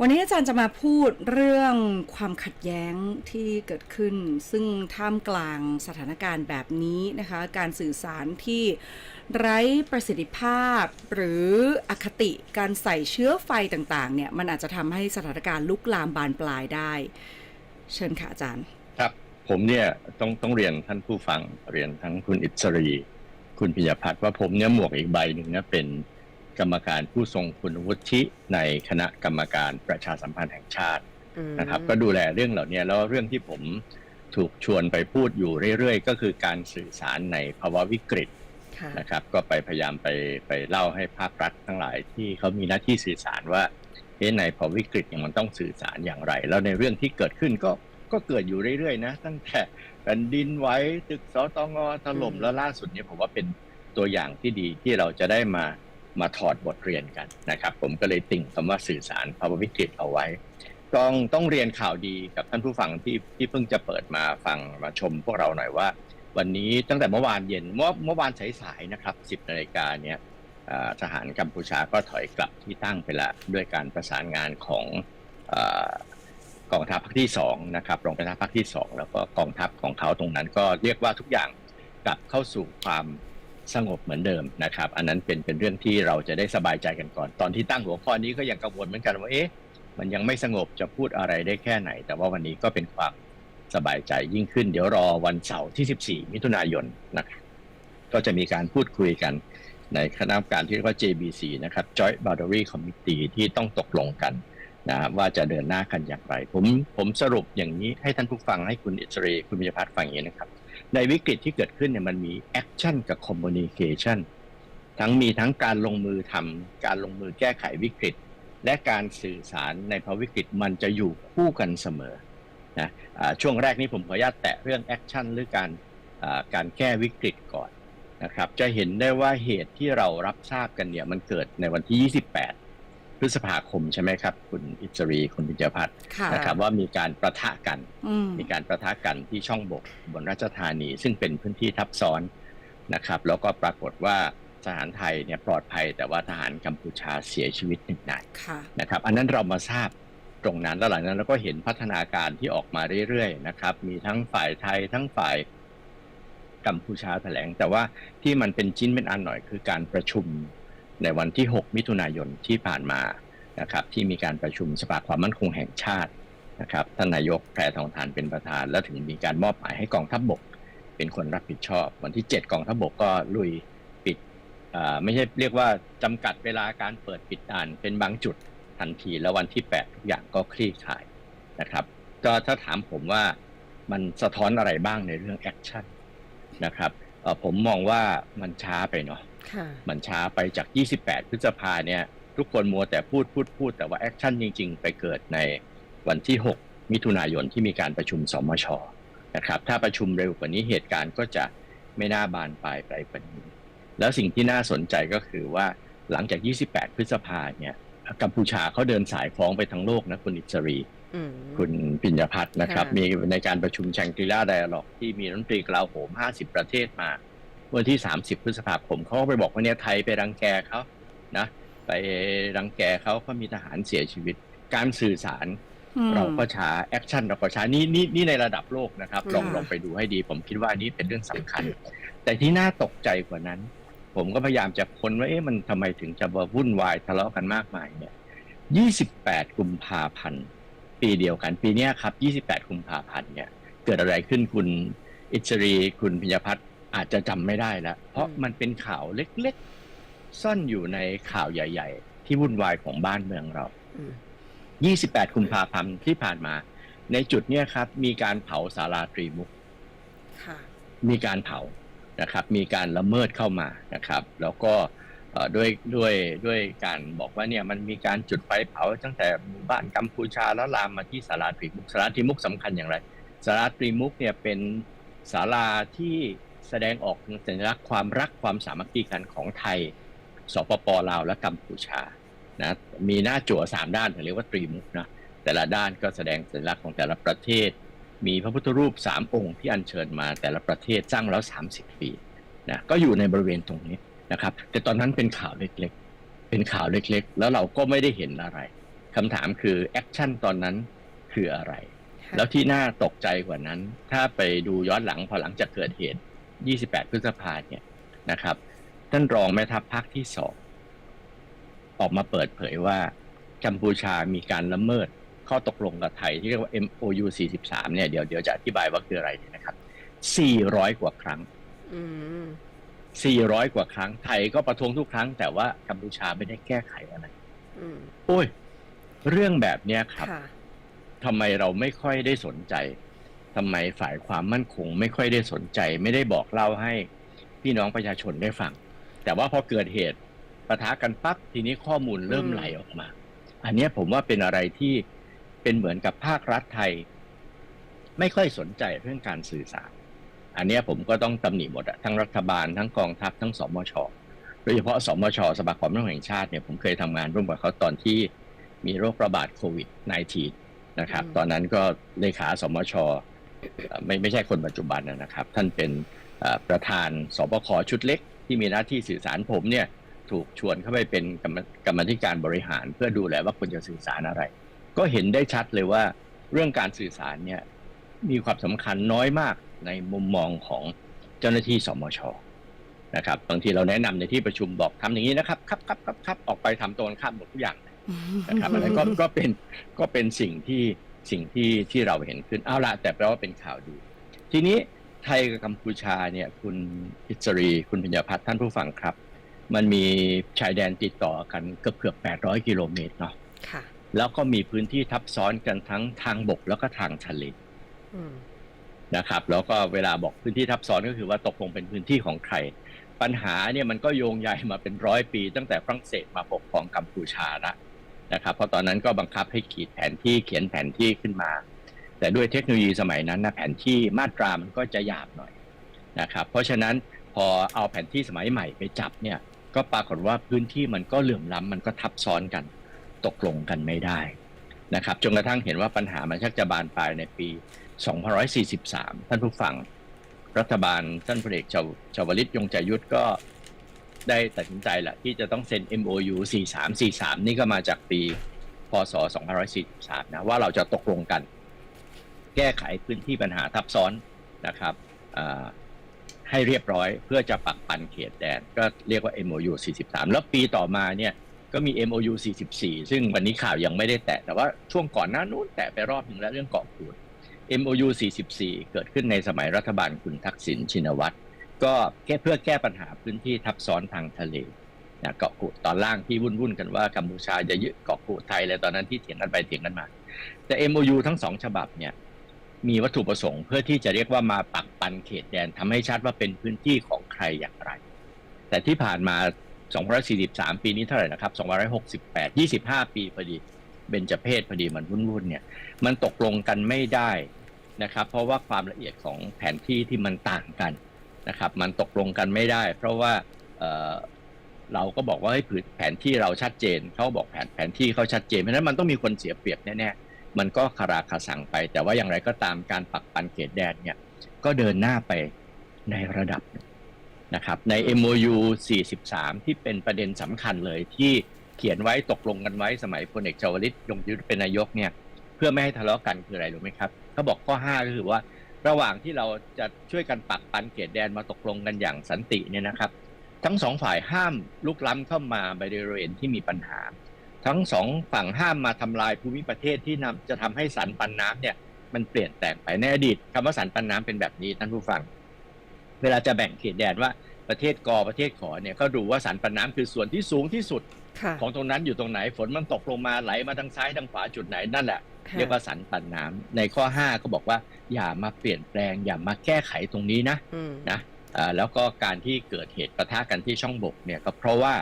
วันนี้อาจารย์จะมาพูดเรื่องความขัดแย้งที่เกิดขึ้น ซึ่งท่ามกลางสถานการณ์แบบนี้นะคะ การสื่อสารที่ไร้ประสิทธิภาพ หรืออคติการใส่เชื้อไฟต่างๆ เนี่ย มันอาจจะทำให้สถานการณ์ลุกลามบานปลายได้ เชิญค่ะอาจารย์ ครับ ผมเนี่ยต้องต้องเรียนท่านผู้ฟังเรียนทั้งคุณอิสรี คุณพิยพัฒน์ว่าผมเนี่ยหมวกอีกใบหนึ่งนะเป็น กรรมการผู้ทรงคุณวุฒิในคณะกรรมการประชาสัมพันธ์แห่งชาตินะครับ ก็ดูแลเรื่องเหล่านี้แล้วเรื่องที่ผมถูกชวนไปพูดอยู่เรื่อยๆ ก็คือการสื่อสารในภาวะวิกฤตค่ะนะครับ ก็ไปพยายามไปไปเล่าให้ภาครัฐทั้งหลายที่เขามีหน้าที่สื่อสารว่าเอ๊ะในภาวะวิกฤตเนี่ยมันต้องสื่อสารอย่างไร แล้วในเรื่องที่เกิดขึ้นก็ก็เกิดอยู่เรื่อยๆนะตั้งแต่แผ่นดินไหวตึกสตงถล่มอืมแล้วล่าสุดเนี่ยผมว่าเป็นตัวอย่างที่ดีที่เราจะได้มา มาถอดบทเรียนกันนะครับ ผมก็เลยติ่งคำว่าสื่อสารภาวะวิกฤตเอาไว้ต้องต้องเรียนข่าวดีกับท่านผู้ฟังที่ที่เพิ่งจะเปิดมาฟังมาชมพวกเราหน่อยว่า วันนี้ตั้งแต่เมื่อวานเย็นเมื่อเมื่อวานสายๆนะครับ 10นาฬิกาเนี่ยทหารกัมพูชาก็ถอยกลับที่ตั้งไปละด้วยการประสานงานของอกองทัพภาคที่สองนะครับรองแม่ทัพภาคที่สองแล้วก็กองทัพของเขาตรงนั้นก็เรียกว่าทุกอย่างกลับเข้าสู่ความ สงบเหมือนเดิมนะครับ อันนั้นเป็นเป็นเรื่องที่เราจะได้สบายใจกันก่อน ตอนที่ตั้งหัวข้อนี้ก็ยังกังวลเหมือนกันว่าเอ๊ะมันยังไม่สงบจะพูดอะไรได้แค่ไหน แต่ว่าวันนี้ก็เป็นความสบายใจยิ่งขึ้น เดี๋ยวรอวันเสาร์ที่ 14 มิถุนายนนะครับก็จะมีการพูดคุยกันในคณะกรรมการที่เรียกว่า JBC นะครับ Joint Boundary Committee ที่ต้องตกลงกันนะว่าจะเดินหน้ากันอย่างไร ผมผมสรุปอย่างนี้ให้ท่านผู้ฟังให้คุณอิสรีคุณมิยพัฒน์ฟังอย่างนี้นะครับ ในวิกฤตที่เกิดขึ้นเนี่ยมันมี Action กับ Communication ทั้งมีทั้งการลงมือทำการลงมือแก้ไขวิกฤต และการสื่อสารในภาวะวิกฤตมันจะอยู่คู่กันเสมอนะอ่าช่วงแรกนี้ผมขออนุญาตแตะเรื่องแอคชั่นหรือการการแก้วิกฤตก่อนนะครับ จะเห็นได้ว่าเหตุที่เรารับทราบกันเนี่ยมันเกิดในวันที่ 28 พฤษภาคมใช่ไหมครับ คุณอิสรีคุณพิจพัฒน์ค่ะนะครับว่ามีการประทะกันอืมมีการประทะกันที่ช่องบกบนราชธานี ซึ่งเป็นพื้นที่ทับซ้อนนะครับ แล้วก็ปรากฏว่าทหารไทยเนี่ยปลอดภัย แต่ว่าทหารกัมพูชาเสียชีวิตหนึ่งนายค่ะนะครับ อันนั้นเรามาทราบตรงนั้นแล้วหลังจากนั้นเราก็เห็นพัฒนาการที่ออกมาเรื่อยๆนะครับ มีทั้งฝ่ายไทยทั้งฝ่ายกัมพูชาแถลง แต่ว่าที่มันเป็นชิ้นเป็นอันหน่อยคือการประชุม ในวันที่ 6 มิถุนายนที่ผ่านมานะครับที่มีการประชุมสภาความมั่นคงแห่งชาตินะครับท่านนายกแพรทองทานเป็นประธาน แล้วถึงมีการมอบหมายให้กองทัพบก เป็นคนรับผิดชอบ วันที่ 7 กองทัพบกก็ลุยปิดไม่ใช่เรียกว่าจำกัดเวลาการเปิดปิดด่านเป็นบางจุดทันทีแล้ววันที่ 8 ทุกอย่างก็คลี่คลายนะครับ ก็ถ้าถามผมว่ามันสะท้อนอะไรบ้างในเรื่องแอคชั่นนะครับผมมองว่ามันช้าไปเนาะ มันช้าไปจาก 28 พฤษภาเนี่ย ทุกคนมัวแต่พูดพูดพูด แต่ว่าแอคชั่นจริง ๆ ไปเกิดในวันที่ 6 มิถุนายนที่มีการประชุมสมชนะครับ ถ้าประชุมเร็วกว่านี้เหตุการณ์ก็จะไม่น่าบานปลายไปกว่านี้ แล้วสิ่งที่น่าสนใจก็คือว่าหลังจาก 28 พฤษภาเนี่ยกัมพูชาเขาเดินสายฟ้องไปทั้งโลกนะคุณอิสรีอืมคุณปิญญพัฒน์นะครับค่ะมีในการประชุมแชงกรีลาไดอะล็อกที่มีรัฐมนตรีกลาโหม 50 ประเทศมา วันที่ 30 พฤษภาคมเขาก็ไปบอกว่าเนี่ยไทยไปรังแกเขานะไปรังแกเขาเขามีทหารเสียชีวิต การสื่อสารอืมเราก็ช้าแอคชั่นเราก็ช้านี่นี่นี่ในระดับโลกนะครับ ลองค่ะลองไปดูให้ดี ผมคิดว่านี่เป็นเรื่องสำคัญ แต่ที่น่าตกใจกว่านั้น ผมก็พยายามจะค้นว่าเอ๊ะมันทำไมถึงจะมาวุ่นวายทะเลาะกันมากมายเนี่ย 28 กุมภาพันธ์ปีเดียวกัน ปีเนี้ยครับ 28 กุมภาพันธ์เนี่ย เกิดอะไรขึ้นคุณอิสรีคุณพิญญพัฒน์ อาจจะจำไม่ได้แล้วเพราะอืมมันเป็นข่าวเล็กๆ ซ่อนอยู่ในข่าวใหญ่ ๆ ที่วุ่นวายของบ้านเมืองเราอืม28 กุมภาพันธ์ที่ผ่านมา ในจุดเนี้ยครับ มีการเผาสาราตรีมุกค่ะมีการเผานะครับ มีการละเมิดเข้ามานะครับ แล้วก็เอ่อด้วยด้วยด้วยการบอกว่าเนี่ยมันมีการจุดไฟเผาตั้งแต่หมู่บ้านกัมพูชาแล้วลามมาที่สาราตรีมุกสาราตรีมุกสำคัญอย่างไรสาราตรีมุกเนี่ยเป็นศาลาที่ แสดงออกถึงสัญลักษณ์ความรักความสามัคคีกันของไทย สปปลาวและกัมพูชานะมีหน้าจั่วสามด้านเรียกว่าตรีมุกนะแต่ละด้านก็แสดงสัญลักษณ์ของแต่ละประเทศ มีพระพุทธรูปสามองค์ที่อัญเชิญมาแต่ละประเทศสร้างแล้ว30ปีนะก็อยู่ในบริเวณตรงนี้นะครับ แต่ตอนนั้นเป็นข่าวเล็กๆ เป็นข่าวเล็กๆ แล้วเราก็ไม่ได้เห็นอะไรคำถามคือแอคชั่นตอนนั้นคืออะไรค่ะแล้วที่น่าตกใจกว่านั้น ถ้าไปดูย้อนหลังพอหลังจากเกิดเหตุ 28 พฤษภาเนี่ยนะครับ ท่านรองแม่ทัพภาคที่สองออกมาเปิดเผยว่ากัมพูชามีการละเมิดข้อตกลงกับไทยที่เรียกว่า MOU 43 เนี่ยเดี๋ยวเดี๋ยวจะอธิบายว่าคืออะไรเนี่ยนะครับ 400 กว่าครั้งอืม400 กว่าครั้ง ไทยก็ประท้วงทุกครั้ง แต่ว่ากัมพูชาไม่ได้แก้ไขอะไรอืมโอ้ย เรื่องแบบเนี้ยครับค่ะทำไมเราไม่ค่อยได้สนใจ ทำไมฝ่ายความมั่นคง ไม่ค่อยได้สนใจ ไม่ได้บอกเล่าให้พี่น้องประชาชนได้ฟัง แต่ว่าพอเกิดเหตุปะทะกันปั๊บทีนี้ข้อมูลเริ่มไหลออกมา อันนี้ผมว่าเป็นอะไรที่เป็นเหมือนกับภาครัฐไทย ไม่ค่อยสนใจเรื่องการสื่อสาร อันนี้ผมก็ต้องตำหนิหมดอะทั้งรัฐบาลทั้งกองทัพทั้งสมชโดยเฉพาะสมชสภาความมั่นคงแห่งชาติเนี่ยผมเคยทำงานร่วมกับเขาตอนที่มีโรคระบาดโควิด -19 นะครับ ตอนนั้นก็เลขาสมชเอ่อ ไม่ไม่ใช่คนปัจจุบันนะครับ ท่านเป็นประธานสบคชุดเล็ก ที่มีหน้าที่สื่อสารผมเนี่ยถูกชวนเข้าไปเป็นกรรมกรมาธิการบริหาร เพื่อดูแลว่าควรจะสื่อสารอะไร ก็เห็นได้ชัดเลยว่าเรื่องการสื่อสารเนี่ยมีความสำคัญน้อยมากในมุมมองของเจ้าหน้าที่สมชนะครับบางทีเราแนะนำในที่ประชุมบอกทำอย่างนี้นะครับครับครับครับครับออกไปทำตรงกันข้ามหมดทุกอย่างนะครับอันนั้นก็ก็เป็นก็เป็นสิ่งที่ สิ่งที่ที่เราเห็นขึ้นเอาละแต่แปลว่าเป็นข่าวดี ทีนี้ไทยกับกัมพูชาเนี่ยคุณอิสรี คุณพิญญาพัฒน์ท่านผู้ฟังครับ มันมีชายแดนติดต่อกันเกือบเกือบ800 กิโลเมตรเนาะค่ะแล้วก็มีพื้นที่ทับซ้อนกันทั้งทางบกแล้วก็ทางทะเลอืมนะครับ แล้วก็เวลาบอกพื้นที่ทับซ้อนก็คือว่าตกลงเป็นพื้นที่ของใคร ปัญหาเนี่ยมันก็โยงใยมาเป็นร้อยปี ตั้งแต่ฝรั่งเศสมาปกครองกัมพูชาละ นะครับ เพราะตอนนั้นก็บังคับให้ขีดแผนที่เขียนแผนที่ขึ้นมา แต่ด้วยเทคโนโลยีสมัยนั้นนะแผนที่มาตรามันก็จะหยาบหน่อยนะครับ เพราะฉะนั้นพอเอาแผนที่สมัยใหม่ไปจับเนี่ยก็ปรากฏว่าพื้นที่มันก็เหลื่อมล้ำมันก็ทับซ้อนกัน ตกลงกันไม่ได้นะครับจนกระทั่งเห็นว่าปัญหามันชักจะบานปลายในปี2543 ท่านผู้ฟัง รัฐบาลท่านพลเอกชวชวลิตยงใจยุทธก็ ได้ตัดสินใจแหละที่จะต้องเซ็น MOU 4343 นี่ก็มาจากปี พศ 2543 นะ ว่าเราจะตกลงกัน แก้ไขพื้นที่ปัญหาทับซ้อนนะครับให้เรียบร้อยเพื่อจะปักปันเขตแดน ก็เรียกว่า MOU 43 แล้วปีต่อมาเนี่ยก็มี MOU 44 ซึ่งวันนี้ข่าวยังไม่ได้แตะ แต่ว่าช่วงก่อนหน้านู้นแตะไปรอบหนึ่งแล้วเรื่องเกาะกูด MOU 44 เกิดขึ้นในสมัยรัฐบาลคุณทักษิณชินวัตร ก็แก้เพื่อแก้ปัญหาพื้นที่ทับซ้อนทางทะเลนะเกาะกูดตอนล่างที่วุ่นๆกันว่ากัมพูชาจะยึดเกาะกูดไทยเลยตอนนั้นที่เถียงกันไปเถียงกันมา แต่ MOU ทั้งสองฉบับเนี่ยมีวัตถุประสงค์เพื่อที่จะเรียกว่ามาปักปันเขตแดนทำให้ชัดว่าเป็นพื้นที่ของใครอย่างไร แต่ที่ผ่านมา 243 ปีนี้เท่าไหร่นะครับ 268 25 ปีพอดีเบญจเพศพอดีมันวุ่นๆเนี่ยมันตกลงกันไม่ได้นะครับ เพราะว่าความละเอียดของแผนที่ที่มันต่างกัน นะครับ มันตกลงกันไม่ได้ เพราะว่าเเราก็บอกว่าให้ผืนแผนที่เราชัดเจนเขาบอกแผนแผนที่เขาชัดเจนเพราะฉะนั้นมันต้องมีคนเสียเปรียบแน่ๆมันก็คาราคาสั่งไป แต่ว่าอย่างไรก็ตามการปักปันเขตแดนเนี่ยก็เดินหน้าไปในระดับหนึ่งนะครับใน MOU 43 ที่เป็นประเด็นสำคัญเลยที่เขียนไว้ตกลงกันไว้สมัยพลเอกชวลิตยงยุทธเป็นนายกเนี่ยเพื่อไม่ให้ทะเลาะกันคืออะไรรู้ไหมครับเขาบอกข้อ 5 ก็คือว่า ระหว่างที่เราจะช่วยกันปักปันเขตแดนมาตกลงกันอย่างสันติเนี่ยนะครับ ทั้งสองฝ่ายห้ามลุกล้ำเข้ามาบริเวณที่มีปัญหา ทั้งสองฝั่งห้ามมาทำลายภูมิประเทศที่นำจะทำให้สันปันน้ำเนี่ยมันเปลี่ยนแปลงไปในอดีตคำว่าสันปันน้ำเป็นแบบนี้ท่านผู้ฟัง เวลาจะแบ่งเขตแดนว่าประเทศกอประเทศขอเนี่ยก็ดูว่าสันปันน้ำคือส่วนที่สูงที่สุดค่ะของตรงนั้นอยู่ตรงไหนฝนมันตกลงมาไหลมาทางซ้ายทางขวาจุดไหนนั่นแหละค่ะ เรียกว่าสันปันน้ำในข้อ 5 ก็บอกว่า อย่ามาเปลี่ยนแปลง อย่ามาแก้ไขตรงนี้นะอืมนะอ่าแล้วก็การที่เกิดเหตุประทะกันที่ช่องบกเนี่ยก็เพราะว่า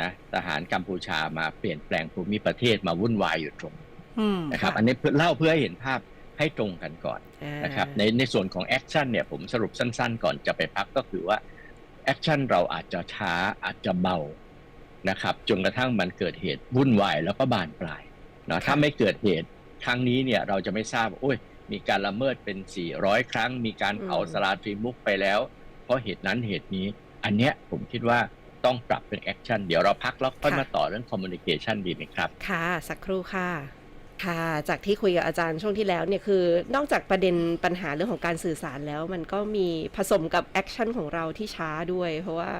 นะทหารกัมพูชามาเปลี่ยนแปลงภูมิประเทศมาวุ่นวายอยู่ตรงอืมนะครับค่ะอันนี้เพื่อเล่าเพื่อให้เห็นภาพให้ตรงกันก่อนอ่านะครับในในส่วนของแอคชั่นเนี่ยผมสรุปสั้นๆ ก่อนจะไปพักก็คือว่าแอคชั่นเราอาจจะช้าอาจจะเบานะครับจนกระทั่งมันเกิดเหตุวุ่นวายแล้วก็บานปลายเนาะถ้าไม่เกิดเหตุ ครั้งนี้เนี่ยเราจะไม่ทราบว่าโอ้ยมีการละเมิดเป็น 400 ครั้ง มีการเผาอืมสลาตรีมุกไปแล้ว เพราะเหตุนั้นเหตุนี้ อันเนี้ยผมคิดว่าต้องปรับเป็นแอคชั่นเดี๋ยวเราพักแล้วค่อยค่ะมาต่อเรื่องคอมมูนิเคชันดีไหมครับ ค่ะ สักครู่ค่ะค่ะ จากที่คุยกับอาจารย์ช่วงที่แล้วเนี่ยคือนอกจากประเด็นปัญหาเรื่องของการสื่อสารแล้ว มันก็มีผสมกับแอคชั่นของเราที่ช้าด้วย เพราะว่า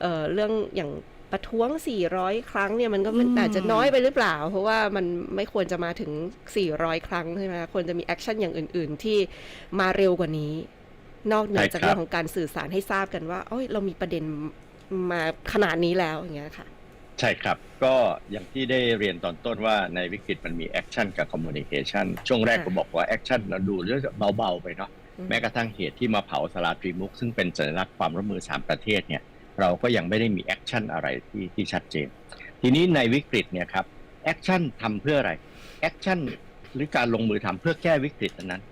เอ่อเรื่องอย่าง ประท้วง 400 ครั้งเนี่ยมันก็มันอืมอาจจะน้อยไปหรือเปล่า เพราะว่ามันไม่ควรจะมาถึง 400 ครั้งใช่ไหมควรจะมีแอคชั่นอย่างอื่น ๆ ที่มาเร็วกว่านี้ นอกเหนือจากใช่ครับเรื่องของการสื่อสารให้ทราบกันว่าเอ้ยเรามีประเด็นมาขนาดนี้แล้วอย่างเงี้ยค่ะ ใช่ครับ ก็อย่างที่ได้เรียนตอนต้นว่าในวิกฤตมันมีแอคชั่นกับคอมมูนิเคชันช่วงแรกค่ะผมบอกว่าแอคชั่นเราดูเรื่องเบาๆไปเนาะอืมแม้กระทั่งเหตุที่มาเผาสลาตรีมุก ซึ่งเป็นสัญลักษณ์ความร่วมมือสามประเทศเนี่ย เราก็ยังไม่ได้มีแอคชั่นอะไรที่ที่ชัดเจน ทีนี้ในวิกฤตเนี่ยครับแอคชั่นทำเพื่ออะไรแอคชั่นหรือการลงมือทำเพื่อแก้วิกฤตนั้น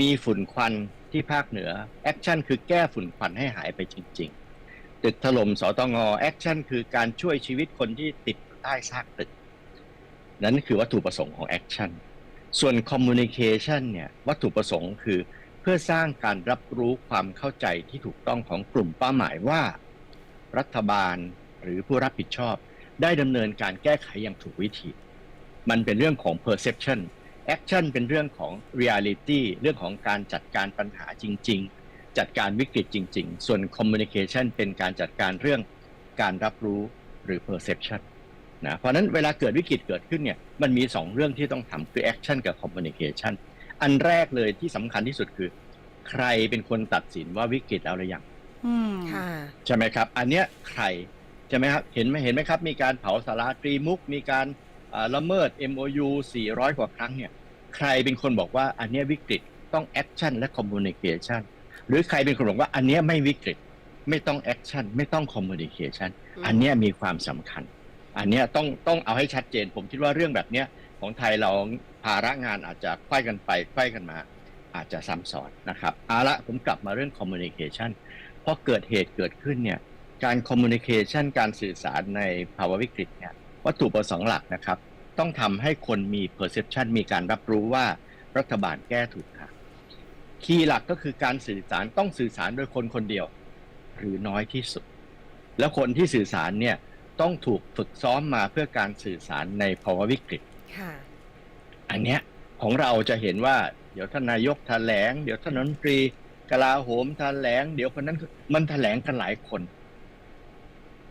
มีฝุ่นควันที่ภาคเหนือแอคชั่นคือแก้ฝุ่นควันให้หายไปจริง ๆ ตึกถล่มสตงแอคชั่นคือการช่วยชีวิตคนที่ติดใต้ซากตึก นั่นคือวัตถุประสงค์ของแอคชั่นส่วนคอมมูนิเคชันเนี่ยวัตถุประสงค์คือเพื่อสร้างการรับรู้ความเข้าใจที่ถูกต้องของกลุ่มเป้าหมายว่า รัฐบาลหรือผู้รับผิดชอบ ได้ดำเนินการแก้ไขอย่างถูกวิธี มันเป็นเรื่องของ perception action เป็นเรื่องของ reality เรื่องของการจัดการปัญหาจริง ๆ จัดการวิกฤตจริง ๆ ส่วน communication เป็นการจัดการเรื่องการรับรู้หรือ perception นะเพราะนั้นเวลาเกิดวิกฤตเกิดขึ้นเนี่ยมันมี 2 เรื่องที่ต้องทำคือ action กับ communication อันแรกเลยที่สำคัญที่สุดคือ ใครเป็นคนตัดสินว่าวิกฤตเอาหรือยัง อืม ค่ะ ใช่ไหมครับ อันเนี้ยใครใช่ไหมครับ เห็นไหมเห็นไหมครับ มีการเผาสาราตรีมุก มีการอ่าละเมิด MOU 400 กว่าครั้งเนี่ย ใครเป็นคนบอกว่าอันเนี้ยวิกฤตต้องแอคชั่นและคอมมูนิเคชันหรือใครเป็นคนบอกว่าอันเนี้ยไม่วิกฤต ไม่ต้องแอคชั่นไม่ต้องคอมมูนิเคชันอืม อันเนี้ยมีความสำคัญ อันเนี้ยต้องต้องเอาให้ชัดเจน ผมคิดว่าเรื่องแบบเนี้ยของไทยเราภาระงานอาจจะไขว้กันไปไขว้กันมา อาจจะซ้ำซ้อนนะครับเอาละผมกลับมาเรื่องคอมมูนิเคชันพ อเกิดเหตุเกิดขึ้นเนี่ยการคอมมูนิเคชันการสื่อสารในภาวะวิกฤตเนี่ยวัตถุประสงค์หลักนะครับ ต้องทำให้คนมี perception มีการรับรู้ว่ารัฐบาลแก้ถูกทางคีย์หลักก็คือการสื่อสารต้องสื่อสารโดยคนคนเดียว หรือน้อยที่สุด แล้วคนที่สื่อสารเนี่ยต้องถูกฝึกซ้อมมาเพื่อการสื่อสารในภาวะวิกฤตค่ะอันเนี้ยของเราจะเห็นว่า เดี๋ยวท่านนายกแถลง เดี๋ยวท่านรัฐมนตรี กลาโหมแถลง เดี๋ยวคนนั้นมันแถลงกันหลายคน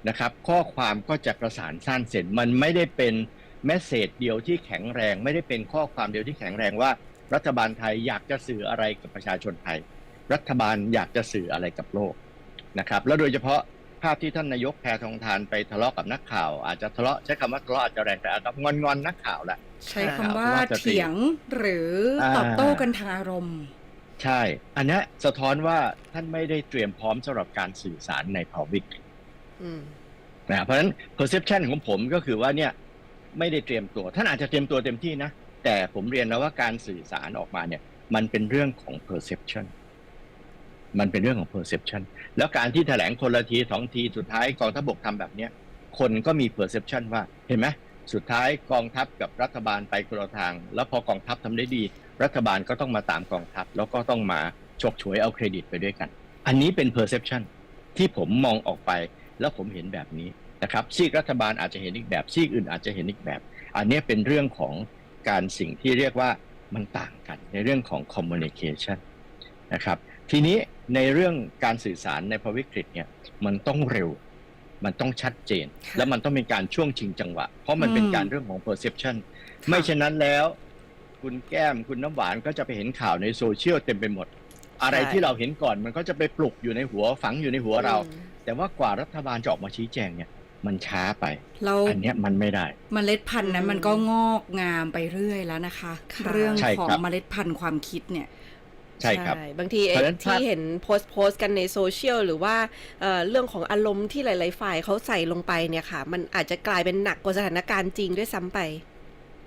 นะครับ ข้อความก็จะประสานสั้นเสร็จมันไม่ได้เป็นแมสเซจเดียวที่แข็งแรง ไม่ได้เป็นข้อความเดียวที่แข็งแรงว่า รัฐบาลไทยอยากจะสื่ออะไรกับประชาชนไทย รัฐบาลอยากจะสื่ออะไรกับโลกนะครับ แล้วโดยเฉพาะภาพที่ท่านนายกแพทองทานไปทะเลาะกับนักข่าว อาจจะทะเลาะใช้คำว่าทะเลาะอาจจะแรงแต่อาจจะงอนงอนๆนักข่าวแหละใช้คำว่าว่าจะตีเถียงหรืออาตอบโต้กันทางอารมณ์ ใช่ อันเนี้ยสะท้อนว่าท่านไม่ได้เตรียมพร้อมสำหรับการสื่อสารในภาวะวิกฤตอืมนะเพราะฉะนั้น perception ของผมก็คือว่าเนี่ย ไม่ได้เตรียมตัว ท่านอาจจะเตรียมตัวเต็มที่นะ แต่ผมเรียนแล้วว่าการสื่อสารออกมาเนี่ย มันเป็นเรื่องของ perception มันเป็นเรื่องของ perception แล้วการที่แถลงคนละทีสองทีสุดท้ายกองทัพบกทำแบบเนี้ยคนก็มี perception ว่าเห็นไหม สุดท้ายกองทัพกับรัฐบาลไปคนละทาง แล้วพอกองทัพทำได้ดี รัฐบาลก็ต้องมาตามกองทัพ แล้วก็ต้องมาฉกฉวยเอาเครดิตไปด้วยกัน อันนี้เป็น perception ที่ผมมองออกไปแล้วผมเห็นแบบนี้นะครับซีกรัฐบาลอาจจะเห็นอีกแบบซีกอื่นอาจจะเห็นอีกแบบ อันนี้เป็นเรื่องของการสิ่งที่เรียกว่ามันต่างกันในเรื่องของ communication นะครับทีนี้ในเรื่องการสื่อสารในภาวะวิกฤตเนี่ยมันต้องเร็ว มันต้องชัดเจนค่ะแล้วมันต้องเป็นการช่วงชิงจังหวะ เพราะมันเป็นอืมการเรื่องของ perception ค่ะไม่เช่นนั้นแล้ว คุณแก้มคุณน้ำหวานก็จะไปเห็นข่าวในโซเชียลเต็มไปหมด อะไรใช่ที่เราเห็นก่อนมันก็จะไปปลุกอยู่ในหัวฝังอยู่ในหัวเราอืมแต่ว่ากว่ารัฐบาลจะออกมาชี้แจงเนี่ยมันช้าไปเราอันเนี้ยมันไม่ได้เมล็ดพันธุ์นั้นอืมมันก็งอกงามไปเรื่อยแล้วนะคะค่ะเรื่องใช่ของครับเมล็ดพันธุ์ความคิดเนี่ย ใช่ครับ บางทีเพราะฉะนั้นที่ภาพเห็นโพสต์โพสต์กันในโซเชียลหรือว่าเอ่อเรื่องของอารมณ์ที่หลาย ๆ ฝ่ายเขาใส่ลงไปเนี่ยค่ะ มันอาจจะกลายเป็นหนักกว่าสถานการณ์จริงด้วยซ้ำไป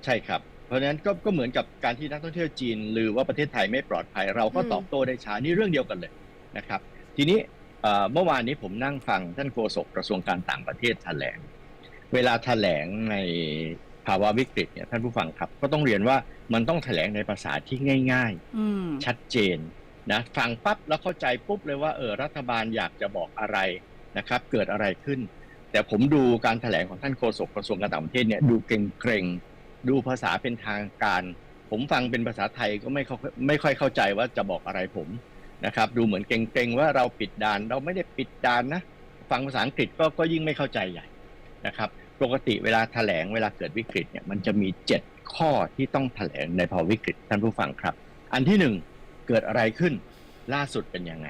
ใช่ครับ เพราะฉะนั้นก็ก็เหมือนกับการที่นักท่องเที่ยวจีน หรือว่าประเทศไทยไม่ปลอดภัย เราก็อืมตอบโต้ได้ช้านี่เรื่องเดียวกันเลยนะครับ ทีนี้เอ่อเมื่อวานนี้ผมนั่งฟังท่านโฆษกกระทรวงการต่างประเทศแถลง เวลาแถลงในภาวะวิกฤตเนี่ยท่านผู้ฟังครับ ก็ต้องเรียนว่า มันต้องแถลงในภาษาที่ง่ายๆอืมชัดเจนนะฟังปั๊บแล้วเข้าใจปุ๊บเลยว่าเออรัฐบาลอยากจะบอกอะไรนะครับ เกิดอะไรขึ้น แต่ผมดูการแถลงของท่านโฆษกกระทรวงการต่างประเทศเนี่ยดูเกรงๆดูภาษาเป็นทางการ ผมฟังเป็นภาษาไทยก็ไม่เข้าไม่ค่อยเข้าใจว่าจะบอกอะไรผมนะครับ ดูเหมือนเกรงๆว่าเราปิดด่าน เราไม่ได้ปิดด่านนะ ฟังภาษาอังกฤษก็ก็ยิ่งไม่เข้าใจใหญ่นะครับ ปกติเวลาแถลงเวลาเกิดวิกฤตเนี่ยมันจะมี7ข้อที่ต้องแถลงในภาวะวิกฤตท่านผู้ฟังครับ อันที่หนึ่งเกิดอะไรขึ้นล่าสุดเป็นยังไง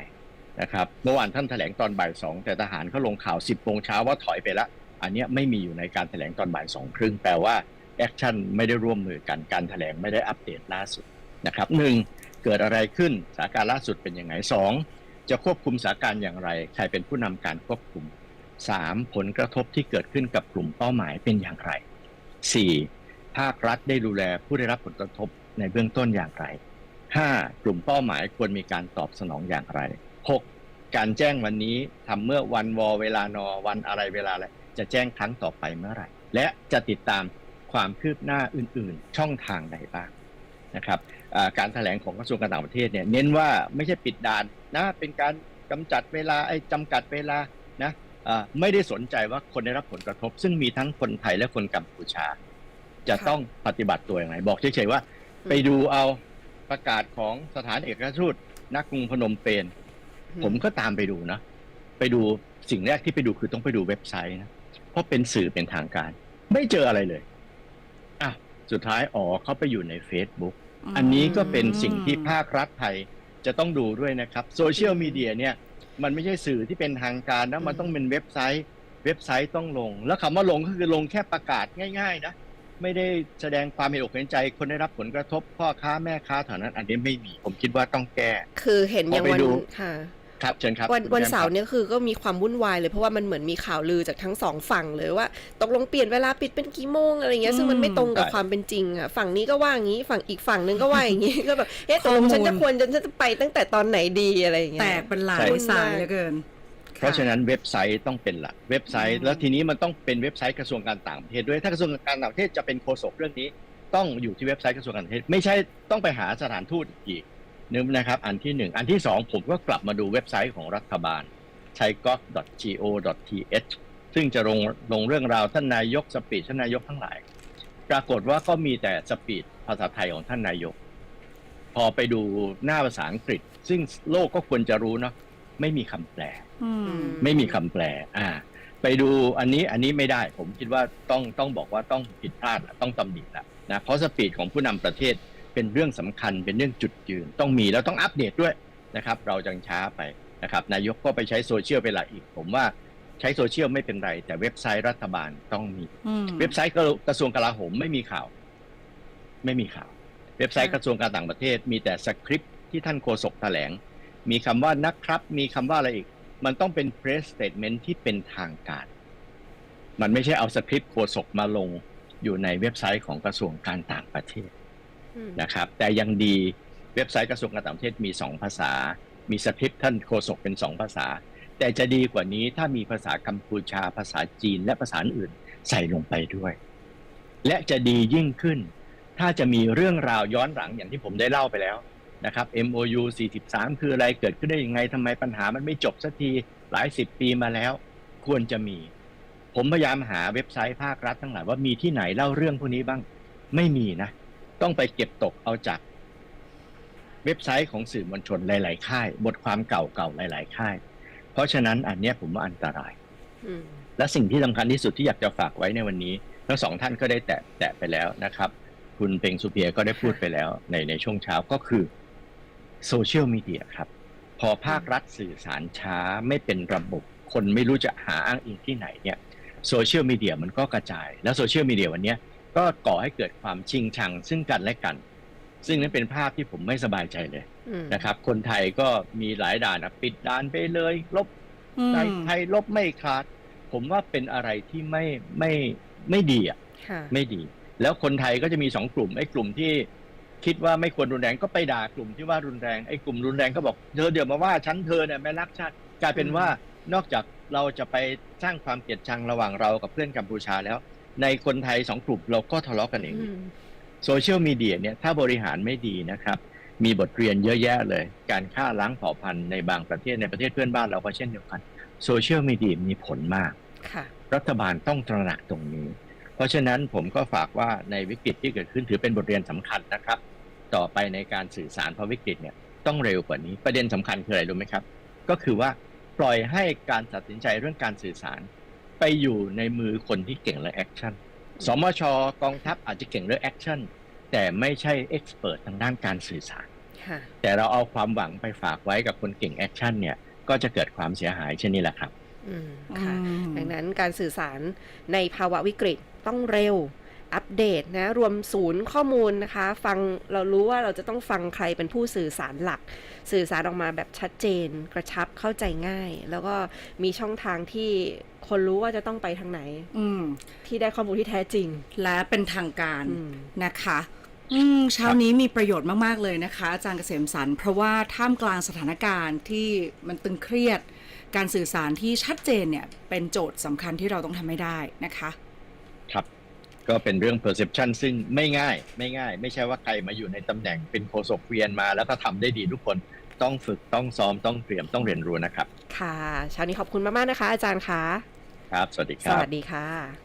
นะครับเมื่อวานท่านแถลงตอนบ่ายสองแต่ทหารเขาลงข่าว10โมงเช้าว่าถอยไปล้วอันเนี้ยไม่มีอยู่ในการแถลงตอนบ่ายสองครึ่งแปลว่าแอคชั่นไม่ได้ร่วมมือกันการแถลงไม่ได้อัปเดตล่าสุดนะครับหนึ่งเกิดอะไรขึ้นสถานการณ์ล่าสุดเป็นยังไงสองจะควบคุมสถานการณ์อย่างไร ใครเป็นผู้นำการควบคุม สามผลกระทบที่เกิดขึ้นกับกลุ่มเป้าหมายเป็นอย่างไรสี่ภาครัฐได้ดูแลผู้ได้รับผลกระทบในเบื้องต้นอย่างไรห้ากลุ่มเป้าหมายควรมีการตอบสนองอย่างไรหกการแจ้งวันนี้ทำเมื่อวันวอเวลานอวันอะไรเวลาอะไรจะแจ้งครั้งต่อไปเมื่อไหร่ และจะติดตามความคืบหน้าอื่น ๆ ช่องทางใดบ้างนะครับการแถลงของกระทรวงการต่างประเทศเนี่ยเน้นว่าไม่ใช่ปิดด่านนะเป็นการกำจัดเวลาไอ้จำกัดเวลานะ ไม่ได้สนใจว่าคนได้รับผลกระทบ ซึ่งมีทั้งคนไทยและคนกัมพูชาจะค่ะต้องปฏิบัติตัวอย่างไรบอกเฉยๆว่า ไปดูเอาประกาศของสถานเอกอัครราชทูตณกรุงพนมเปญผมก็ตามไปดูนะ ไปดูสิ่งแรกที่ไปดูคือต้องไปดูเว็บไซต์นะ เพราะเป็นสื่อเป็นทางการ ไม่เจออะไรเลยอะสุดท้ายอ๋อเขาไปอยู่ใน Facebook อันนี้ก็เป็นสิ่งที่ภาครัฐไทยจะต้องดูด้วยนะครับโซเชียลมีเดียเนี่ย มันไม่ใช่สื่อที่เป็นทางการนะมันต้องเป็นเว็บไซต์ เว็บไซต์ต้องลง แล้วคำว่าลงก็คือลงแค่ประกาศง่าย ๆ นะไม่ได้แสดงความเห็นอกเห็นใจคนได้รับผลกระทบพ่อค้าแม่ค้าเท่านั้น อันนี้ไม่มี ผมคิดว่าต้องแก้ คือเห็นอย่างพอไปวันดูค่ะ ครับเชิญครับวันคุณวันแก้มเสาคร์บเนี่ยคือก็มีความวุ่นวายเลยเพราะว่ามันเหมือนมีข่าวลือจากทั้งสองฝั่งเลยว่าตกลงเปลี่ยนเวลาปิดเป็นกี่โมงอะไรเงี้ยซึ่งมันไม่ตรงกับใช่ความเป็นจริงอะฝั่งนี้ก็ว่าอย่างนี้ฝั่งอีกฝั่งนึงก็ว่าอย่างนี้ก็แบบเอ๊ะตกลงข้อมูลฉันจะควรจะฉันจะไปตั้งแต่ตอนไหนดีอะไรอย่างเงี้ยแตกเป็นหลายใช่สายเหลือเกินเพราะฉะนั้นเว็บไซต์ต้องเป็นหลักเว็บไซอืต์มแล้วทีนี้มันต้องเป็นเว็บไซต์กระทรวงการต่างประเทศด้วยถ้ากระทรวงการต่างประเทศจะเป็นโฆษกเรื่องนี้ ต้องอยู่ที่เว็บไซต์กระทรวงการต่างประเทศ ไม่ใช่ต้องไปหาสถานทูตอีก นึกนะครับ อันที่หนึ่งอันที่สองผมก็กลับมาดูเว็บไซต์ของรัฐบาล c h a i g o g o t h ซึ่งจะลงลงเรื่องราวท่านนายกสปีดท่านนายกทั้งหลาย ปรากฏว่าก็มีแต่สปีดภาษาไทยของท่านนายก พอไปดูหน้าภาษาอังกฤษ ซึ่งโลกก็ควรจะรู้เนาะไม่มีคำแปลอืมไม่มีคำแปล อ่า ไปดูอันนี้อันนี้ไม่ได้ ผมคิดว่าต้องต้องบอกว่าต้องผิดพลาดละต้องตำหนิละนะเพราะสปีดของผู้นำประเทศ เป็นเรื่องสำคัญเป็นเรื่องจุดยืน ต้องมีแล้วต้องอัปเดตด้วยนะครับ เราจังช้าไปนะครับ นายกก็ไปใช้โซเชียลเป็นหลักอีก ผมว่าใช้โซเชียลไม่เป็นไร แต่เว็บไซต์รัฐบาลต้องมีอืมเว็บไซต์กระทรวงกลาโหมไม่มีข่าว ไม่มีข่าว เว็บไซต์ค่ะกระทรวงการต่างประเทศ มีแต่สคริปต์ที่ท่านโฆษกแถลง มีคำว่านะครับ มีคำว่าอะไรอีก มันต้องเป็น press statement ที่เป็นทางการ มันไม่ใช่เอาสคริปต์โฆษกมาลงอยู่ในเว็บไซต์ของกระทรวงการต่างประเทศอืม นะครับ แต่ยังดีเว็บไซต์กระทรวงการต่างประเทศมีสองภาษา มีสคริปต์ท่านโฆษกเป็นสองภาษา แต่จะดีกว่านี้ถ้ามีภาษากัมพูชา ภาษาจีนและภาษาอื่นใส่ลงไปด้วย และจะดียิ่งขึ้น ถ้าจะมีเรื่องราวย้อนหลังอย่างที่ผมได้เล่าไปแล้วนะครับ MOU 43 คืออะไรเกิดขึ้นได้ยังไงทำไมปัญหามันไม่จบสักทีหลายสิบปีมาแล้ว ควรจะมี ผมพยายามหาเว็บไซต์ภาครัฐทั้งหลายว่ามีที่ไหนเล่าเรื่องพวกนี้บ้าง ไม่มีนะ ต้องไปเก็บตกเอาจากเว็บไซต์ของสื่อมวลชนหลาย ๆ ค่าย บทความเก่าๆหลาย ๆ ค่าย เพราะฉะนั้นอันเนี้ยผมว่าอันตรายอืมและสิ่งที่สำคัญที่สุดที่อยากจะฝากไว้ในวันนี้ทั้งสองท่านก็ได้แตะแตะไปแล้วนะครับ คุณเพ็งสุเพียก็ได้พูดไปแล้ว ในในช่วงเช้าก็คือโซเชียลมีเดียครับ พอภาครัฐสื่อสารช้าไม่เป็นระบบ คนไม่รู้จะหาอ้างอิงที่ไหนเนี่ยโซเชียลมีเดียมันก็กระจาย แล้วโซเชียลมีเดียวันเนี้ย ก็ก่อให้เกิดความชิงชังซึ่งกันและกัน ซึ่งนั่นเป็นภาพที่ผมไม่สบายใจเลยอืมนะครับ คนไทยก็มีหลายด่านอะปิดด่านไปเลย ลบอืมในไทยลบไม่ขาด ผมว่าเป็นอะไรที่ไม่ไม่ไม่ดีอะค่ะไม่ดี แล้วคนไทยก็จะมีสองกลุ่มไอ้กลุ่มที่คิดว่าไม่ควรรุนแรงก็ไปด่ากลุ่มที่ว่ารุนแรงไอ้กลุ่มรุนแรงก็บอกเธอเดี๋ยวมาว่าฉันเธอเนี่ยไม่รักชาติกลายเป็นว่านอกจากเราจะไปสร้างความเกลียดชังระหว่างเรากับเพื่อนกัมพูชาแล้ว ในคนไทยสองกลุ่มเราก็ทะเลาะกันเองอืมโซเชียลมีเดียเนี่ยถ้าบริหารไม่ดีนะครับ มีบทเรียนเยอะแยะเลย การฆ่าล้างเผ่าพันธุ์ในบางประเทศในประเทศเพื่อนบ้านเราก็เช่นเดียวกันโซเชียลมีเดียมีผลมากค่ะรัฐบาลต้องตระหนักตรงนี้ เพราะฉะนั้นผมก็ฝากว่าในวิกฤตที่เกิดขึ้นถือเป็นบทเรียนสำคัญนะครับ ต่อไปในการสื่อสารเพราะวิกฤตเนี่ยต้องเร็วกว่านี้ประเด็นสำคัญคืออะไรรู้ไหมครับ ก็คือว่าปล่อยให้การตัดสินใจเรื่องการสื่อสาร ไปอยู่ในมือคนที่เก่งเรื่องแอคชั่น สมชกองทัพอาจจะเก่งเรื่องแอคชั่น แต่ไม่ใช่เอ็กซ์เพรสทางด้านการสื่อสารค่ะแต่เราเอาความหวังไปฝากไว้กับคนเก่งแอคชั่นเนี่ย ก็จะเกิดความเสียหายเช่นนี้แหละครับอืมค่ะอืมดังนั้นการสื่อสารในภาวะวิกฤตต้องเร็ว อัปเดตนะรวมศูนย์ข้อมูลนะคะ ฟังเรารู้ว่าเราจะต้องฟังใครเป็นผู้สื่อสารหลัก สื่อสารออกมาแบบชัดเจน กระชับเข้าใจง่าย แล้วก็มีช่องทางที่คนรู้ว่าจะต้องไปทางไหน อืมที่ได้ข้อมูลที่แท้จริง และเป็นทางการอืมนะคะอืมเช้านี้มีประโยชน์มาก ๆ เลยนะคะ อาจารย์เกษมสันต์เพราะว่าท่ามกลางสถานการณ์ที่มันตึงเครียด การสื่อสารที่ชัดเจนเนี่ย เป็นโจทย์สำคัญที่เราต้องทำให้ได้นะคะ ครับ ก็เป็นเรื่อง perception ซึ่งไม่ง่าย ไม่ง่าย ไม่ใช่ว่าใครมาอยู่ในตำแหน่งเป็นโฆษกเวียนมา แล้วก็ทำได้ดีทุกคนต้องฝึกต้องซ้อมต้องเตรียมต้องเรียนรู้นะครับ ค่ะเช้านี้ขอบคุณมาก ๆ นะคะ อาจารย์คะ ครับ สวัสดีคสรับวัสดีค่ะ